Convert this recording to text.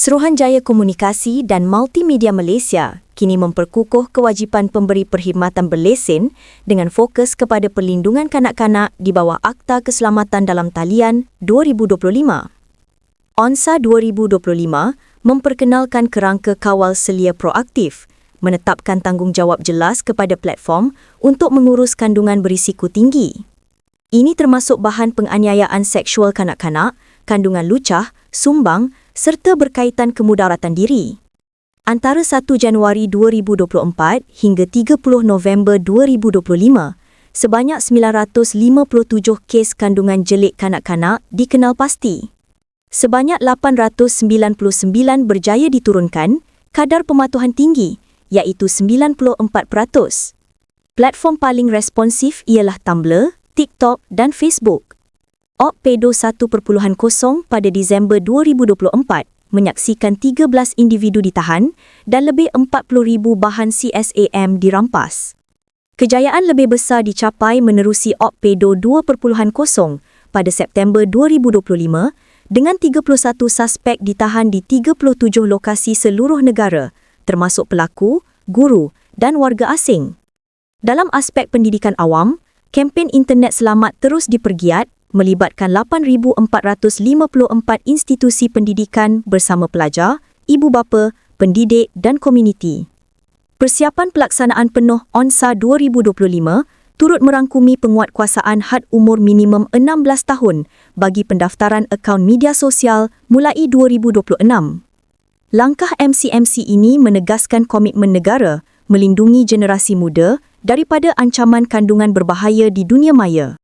Seruhanjaya Komunikasi dan Multimedia Malaysia kini memperkukuh kewajipan pemberi perkhidmatan berlesen dengan fokus kepada perlindungan kanak-kanak di bawah Akta Keselamatan dalam Talian 2025. ONSA 2025 memperkenalkan kerangka kawal selia proaktif, menetapkan tanggungjawab jelas kepada platform untuk mengurus kandungan berisiko tinggi. Ini termasuk bahan penganiayaan seksual kanak-kanak, kandungan lucah, sumbang serta berkaitan kemudaratan diri. Antara 1 Januari 2024 hingga 30 November 2025, sebanyak 957 kes kandungan jelik kanak-kanak dikenal pasti. Sebanyak 899 berjaya diturunkan kadar pematuhan tinggi iaitu 94%. Platform paling responsif ialah Tumblr, TikTok dan Facebook. OPPEDO 1.0 pada Disember 2024 menyaksikan 13 individu ditahan dan lebih 40,000 bahan CSAM dirampas. Kejayaan lebih besar dicapai menerusi OPPEDO 2.0 pada September 2025 dengan 31 suspek ditahan di 37 lokasi seluruh negara termasuk pelaku, guru dan warga asing. Dalam aspek pendidikan awam, kempen internet selamat terus dipergiat melibatkan 8,454 institusi pendidikan bersama pelajar, ibu bapa, pendidik dan komuniti. Persiapan pelaksanaan penuh ONSA 2025 turut merangkumi penguatkuasaan had umur minimum 16 tahun bagi pendaftaran akaun media sosial mulai 2026. Langkah MCMC ini menegaskan komitmen negara melindungi generasi muda daripada ancaman kandungan berbahaya di dunia maya.